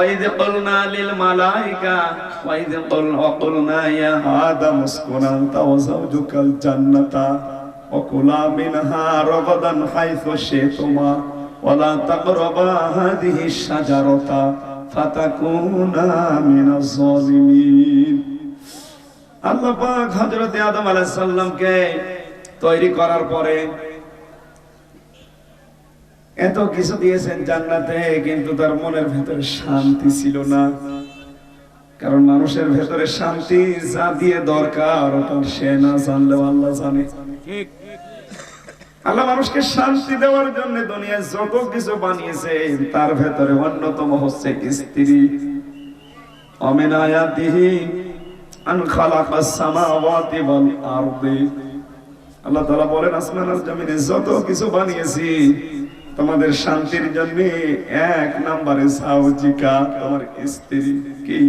وإذ قلنا للملائكة وإذ قلنا وقلنا يا آدم اسكن أنت وزوجك الجنة وكلا منها رغدا حيث شئتما ولا تقربا هذه الشجرة فتكونا من الظالمين আল্লাহ পাক হযরত আদম আলাইহিস সালামকে তৈরি করার পরে এত কিছু দিয়েছেন জান্নাতে কিন্তু তার মনের ভেতরে শান্তি ছিল না। কারণ মানুষের ভেতরে শান্তি যা দিয়ে দরকার ওটা সে না জানলেও আল্লাহ জানে। আল্লাহ মানুষকে শান্তি দেওয়ার জন্য দুনিয়ায় যত কিছু বানিয়েছে তার ভেতরে অন্যতম হচ্ছে স্ত্রী। অমিন আয়াতিহি আন খালাকাস সামাওয়াতি ওয়াল আরদি। আল্লাহ তাআলা বলেন আসমান আর জমিনে যত কিছু বানিয়েছি তোমাদের শান্তির জন্য এক নম্বরে সাউজিকা তোমার স্ত্রী কি?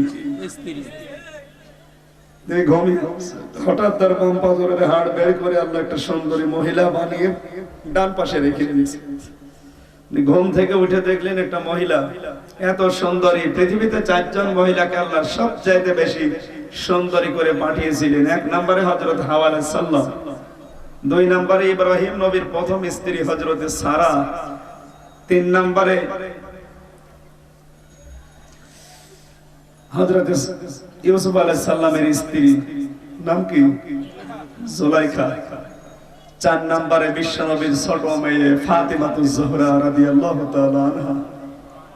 এত সুন্দরী, পৃথিবীতে চারজন মহিলাকে আল্লাহ সবচাইতে বেশি সুন্দরী করে পাঠিয়েছিলেন। এক নম্বরে হজরত হাওয়াল দুই নম্বরে ইব্রাহিম নবীর প্রথম স্ত্রী হজরতে সারা। তিন নম্বরে হজরত ইউসুফ আলাইহিস সালামের স্ত্রী নাম কি? জুলাইখা। চার নম্বরে বিশ্বনবীর ছোট মেয়ে ফাতিমাতুজ জোহরা রাদিয়াল্লাহু তাআলা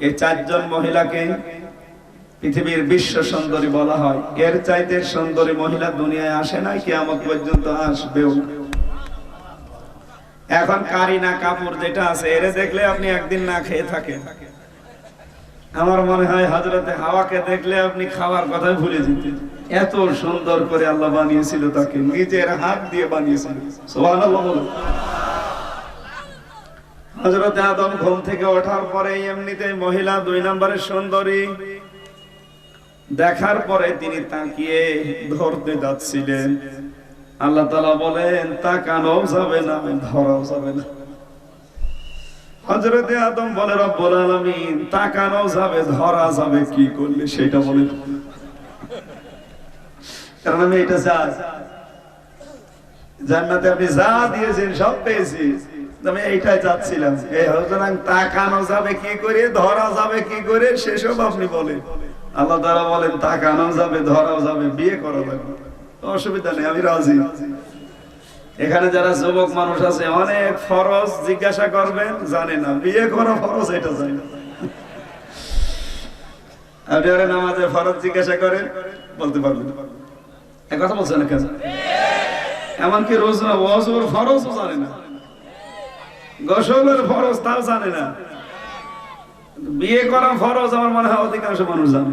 এই চারজন মহিলাকে পৃথিবীর বিশ্ব সুন্দরী বলা হয়। এর চাইতে সুন্দরী মহিলা দুনিয়ায় আসে না কিয়ামত পর্যন্ত আসবেও এখন কারিনা কাপুর যেটা আছে, এরে দেখলে আপনি একদিন না খেয়ে থাকেন। আমার মনে হয় হজরতে হাওয়াকে দেখলে আপনি খাওয়ার কথাই ভুলে যেতেন। এত সুন্দর করে আল্লাহ বানিয়েছিল তাকে, নিজের হাত দিয়ে বানিয়েছিল। হজরতে আদম ঘুম থেকে ওঠার পরে এমনিতে মহিলা দুই নম্বরের সুন্দরী। দেখার পরে তিনি তাকিয়ে ধরতে যাচ্ছিলেন। আল্লাহ তালা বলেন, তাকানোও যাবে না, ধরাও যাবে না। হজরতে আদম বলে, রব্বুল তাকানো যাবে, ধরা যাবে, কি করলে সেটা বলে কারণ আমি এটা চাই। জান্নাতে আপনি যা দিয়েছেন, সব পেয়েছি। আমি এইটাই চাচ্ছিলাম। এই সুতরাং তাকানো যাবে, কি করে, ধরা যাবে, কি করে, সেসব আপনি বলেন। আল্লাহ তারা বলেন, তাকানো যাবে, ধরাও যাবে, বিয়ে করা লাগবে। অসুবিধা নেই, আমি রাজি। এখানে যারা যুবক মানুষ আছে, অনেক ফরজ জিজ্ঞাসা করবেন, জানে না। বিয়ে ফরজ, এটা জানে আপনি আরে ফরজ জিজ্ঞাসা বলতে পারবেন। এক কথা বলছেন কেন? এমনকি রোজ না ওয়াজুর জানে না। গোসলের ফরজ তাও জানে না। বিয়ে করা ফরজ, আমার মনে হয় অধিকাংশ মানুষ জানে।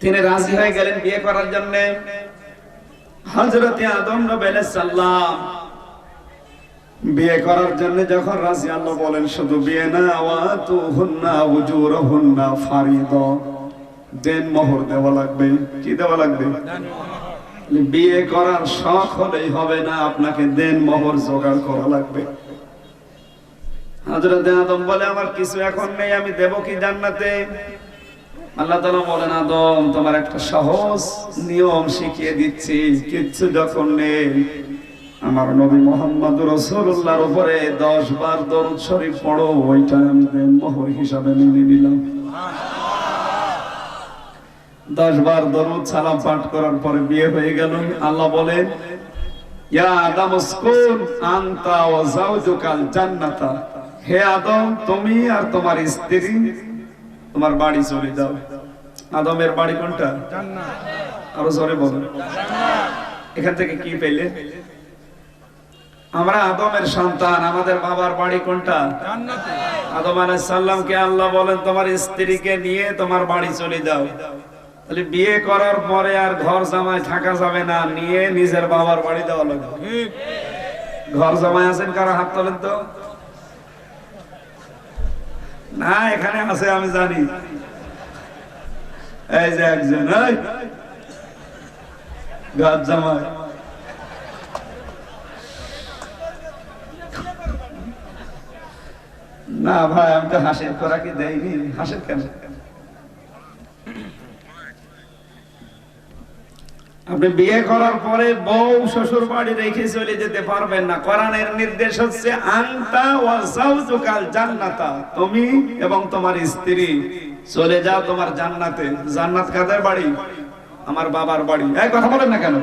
তিনি রাজি হয়ে গেলেন বিয়ে করার জন্য। হযরত আদম নবী সাল্লাম বিয়ে করার জন্য যখন রাজি, আল্লাহ বলেন, শুধু বিয়ে না ওয়াতু হুন্না উজুরহুন্না ফারিদ। দেন মোহর দেওয়া লাগবে। কি দেওয়া লাগবে? বিয়ে করার শখ হলেই হবে না, আপনাকে দেন মোহর জোগাড় করা লাগবে। হযরত আদম বলে, আমার কিছু এখন নেই, আমি দেব কি জান্নাতে? আল্লাহ তালা বলেন, আদম, তোমার একটা সহজ নিয়ম শিখিয়ে দিচ্ছি, কিচ্ছু যখন নেই। আমার নবী মোহাম্মদ রসুল্লাহর উপরে দশ বার দরুদ শরীফ পড়ো, ওইটা আমি মোহর হিসাবে মেনে নিলাম। দশ বার দরুদ সালাম পাঠ করার পরে বিয়ে হয়ে গেল। আল্লাহ বলেন, ইয়া আদম, উসকুন, আনতা ওয়া যাওজুকাল জান্নাতা। হে আদম, তুমি আর তোমার স্ত্রী তোমার বাড়ি চলে যাও। আদমের বাড়ি কোনটা? আরও জোরে বলো। এখান থেকে কি পেলে? আমরা আদমের সন্তান, আমাদের বাবার বাড়ি কোনটা? আদম আলাইহিস সালামকে আল্লাহ বলেন, তোমার স্ত্রীকে নিয়ে তোমার বাড়ি চলে যাও। তাহলে বিয়ে করার পরে আর ঘর জামায় থাকা যাবে না, নিয়ে নিজের বাবার বাড়ি দেওয়া লাগবে। ঘর জামায় আছেন কারও হাত তোলেন তো? না, এখানে আছে, আমি জানি। এই একজন না ভাই, আমি তো খোরাকি দেয়নি কেন? আপনি বিয়ে করার পরে বউ শ্বশুর বাড়ি রেখে চলে যেতে পারবেন না। কোরআনের নির্দেশ হচ্ছে, আনতা ওয়া জান্নাতা। তুমি এবং তোমার স্ত্রী। চলে যাও তোমার জান্নাতে। জান্নাত কাদের বাড়ি? আমার বাবার বাড়ি। এই কথা বলেন না কেন?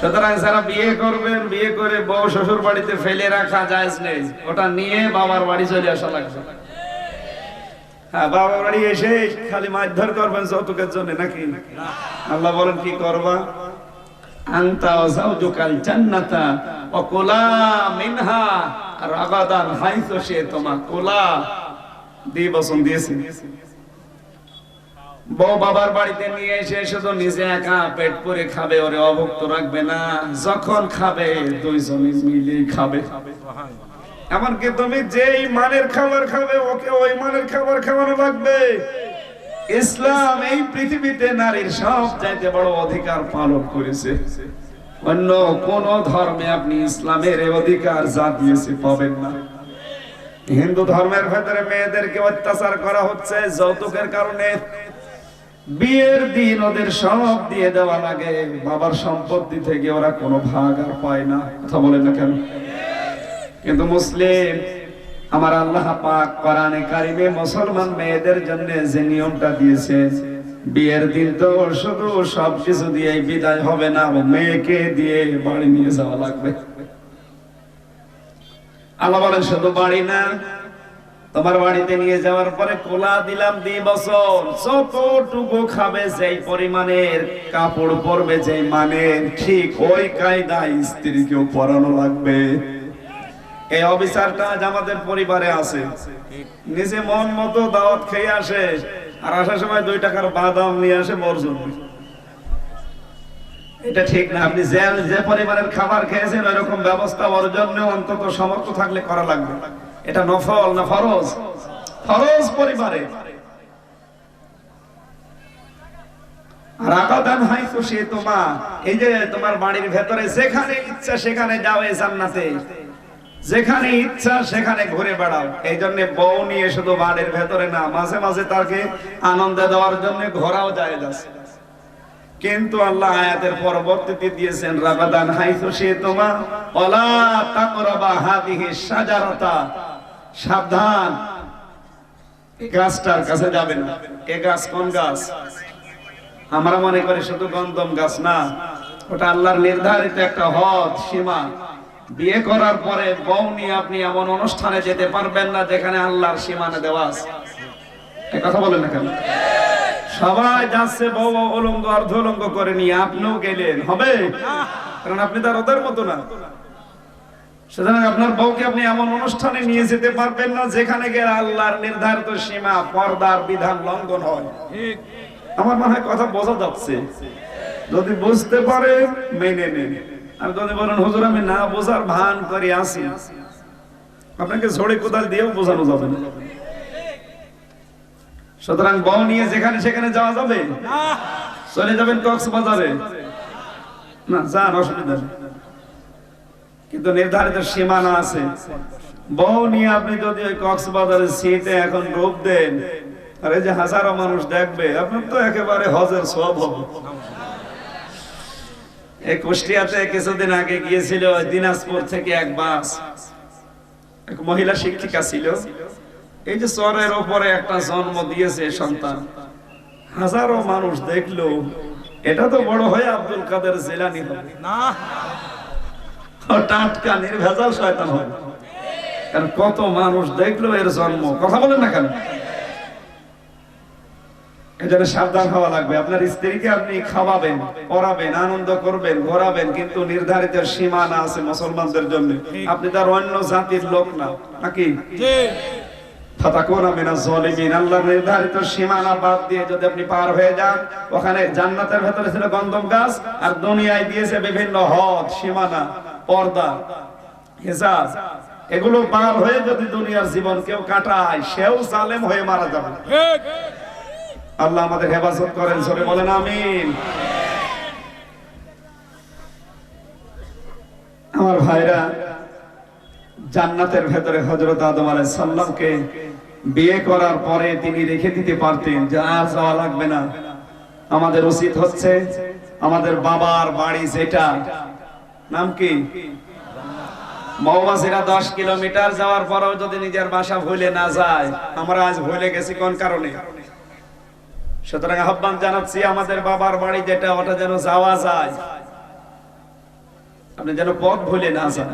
সুতরাং যারা বিয়ে করবেন, বিয়ে করে বউ শ্বশুর বাড়িতে ফেলে রাখা যায় নেই। ওটা নিয়ে বাবার বাড়ি চলে আসা লাগবে। হ্যাঁ দিয়েছে। বউ বাবার বাড়িতে নিয়ে এসে শুধু নিজে একা পেট করে খাবে, ওরে অভুক্ত রাখবে না। যখন খাবে, দুইজনে মিলে খাবে। এমনকি তুমি যেই মানের খাবার খাবে, ওকে ওই মানের খাবার খাওয়ানো লাগবে। ইসলাম এই পৃথিবীতে নারীর সব চাইতে বড় অধিকার পালন করেছে। অন্য কোন ধর্মে আপনি ইসলামের অধিকার যা দিয়েছে পাবেন না। হিন্দু ধর্মের ভেতরে মেয়েদেরকে অত্যাচার করা হচ্ছে যৌতুকের কারণে। বিয়ের দিন ওদের সব দিয়ে দেওয়া লাগে। বাবার সম্পত্তি থেকে ওরা কোনো ভাগ আর পায় না। কথা বলেন না কেন? কিন্তু মুসলিম, আমার আল্লাহ পাক কোরআনে কারিমে মুসলমান মেয়েদের জন্য যে নিয়মটা দিয়েছে, বিয়ের দিন তো শুধু সব কিছু দিয়ে বিদায় হবে না মেয়েকে দিয়ে বাড়ি নিয়ে যাওয়া লাগবে। আল্লাহ বলেন, শুধু বাড়ি না তোমার বাড়িতে নিয়ে যাওয়ার পরে কোলা দিলাম দুই বছর। যতটুকু খাবে যেই পরিমাণের কাপড় পরবে যেই মানের, ঠিক ওই কায়দায় স্ত্রীকেও পরানো লাগবে। এই অবিচারটা আজ আমাদের পরিবারে আছে। নিজে মন মতো দাওয়াত খেয়ে আসে, আর আসার সময় দুই টাকার বাদাম নিয়ে আসে বর্জন। এটা ঠিক না, আপনি যে পরিবারের খাবার খেয়েছেন এরকম ব্যবস্থা ওর জন্য অন্তত সমর্থ থাকলে করা লাগবে। এটা নফল, না ফরজ? ফরজ পরিবারে। ঘুরে বেড়াও। এই জন্য বউ নিয়ে শুধু বাড়ির ভেতরে না, মাঝে মাঝে তাকে আনন্দ দেওয়ার জন্য ঘোরাও যায় যাচ্ছে কিন্তু আল্লাহ আয়াতের পরবর্তীতে দিয়েছেন রাগাদান হাইসু সে তোমা ওয়ালা তাকরাবা হাদিহি শাজারাতা। সাবধান। গাছটার কাছে যাবেন এ গাছ কোন গাছ? আমরা মনে করি শুধু গন্ধম গাছ না। ওটা আল্লাহর নির্ধারিত একটা হদ সীমা। বিয়ে করার পরে বউ নিয়ে আপনি এমন অনুষ্ঠানে যেতে পারবেন না যেখানে আল্লাহর সীমানা দেওয়া আছে। কথা বলেন না কেন? সবাই যাচ্ছে বউ অলঙ্গ, অর্ধ অলঙ্গ করে নিয়ে। আপনিও গেলেন। হবে? কারণ আপনি তার ওদের মতো না। সুতরাং আপনার বউকে আপনি এমন অনুষ্ঠানে নিয়ে যেতে পারবেন না যেখানে গেলে আল্লাহর নির্ধারিত সীমা পর্দার বিধান লঙ্ঘন হয়। আমার মনে হয় কথা বোঝা যাচ্ছে। যদি বুঝতে পারে মেনে নেন। আর যদি বলেন হুজুর আমি না বোঝার ভান করে আসি আপনাকে ঝড়ে কোদাল দিয়েও বোঝানো যাবে না। সুতরাং বউ নিয়ে যেখানে সেখানে যাওয়া যাবে? চলে যাবেন কক্সবাজারে? না যান অসুবিধা নেই। কিন্তু নির্ধারিত সীমানা আছে। বউ নিয়ে আপনি যদি ওই কক্সবাজারের সিটে এখন ডুব দেন, আর এই যে হাজারো মানুষ দেখবে, আপনার তো একেবারে হজের সব হবে। এই কুষ্টিয়াতে কিছুদিন আগে গিয়েছিল দিনাজপুর থেকে এক বাস। এক মহিলা শিক্ষিকা ছিল। এই যে চরের ওপরে একটা জন্ম দিয়েছে সন্তান। হাজারো মানুষ দেখল, এটা তো বড় হয়ে আব্দুল কাদের জেলানি হবে। ও টাটকা নির্ভেজাল শয়তান হবে কারণ কত মানুষ দেখল এর জন্ম। কথা বলেন না কেন? এজন্য সাবধান হওয়া লাগবে। আপনার স্ত্রীকে আপনি খাওয়াবেন পড়াবেন আনন্দ করবেন ঘোরাবেন কিন্তু নির্ধারিত সীমানা আছে মুসলমানদের জন্য। আপনি তার অন্য জাতির লোক না নাকি? নির্ধারিত সীমানা বাদ দিয়ে যদি আপনি পার হয়ে যান ওখানে জান্নাতের ভেতরে ছিল গন্ধম গাছ আর দুনিয়ায় দিয়েছে বিভিন্ন হদ সীমানা। পর্দা হিসাব এগুলো পার হয়ে যদি দুনিয়ার জীবন কেউ কাটায়, সেও জালেম হয়ে মারা যাবে। আল্লাহ আমাদের হেফাজত করেন সরে বলেন, আমিন। আমার ভাইরা, জান্নাতের ভেতরে হজরত আদম আলাইহিস সালামকে বিয়ে করার পরে তিনি রেখে দিতে পারতেন যে আর যাওয়া লাগবে না। আমাদের উচিত হচ্ছে আমাদের বাবার বাড়ি যেটা নাম কি? মৌমাছিরা দশ কিলোমিটার যাওয়ার পরেও যদি নিজের বাসা ভুলে না যায়, আমরা আজ ভুলে গেছি কোন কারণে? সুতরাং আহ্বান জানাচ্ছি আমাদের বাবার বাড়ি যেটা, ওটা যেন যাওয়া যায়। আপনি যেন পথ ভুলে না যান।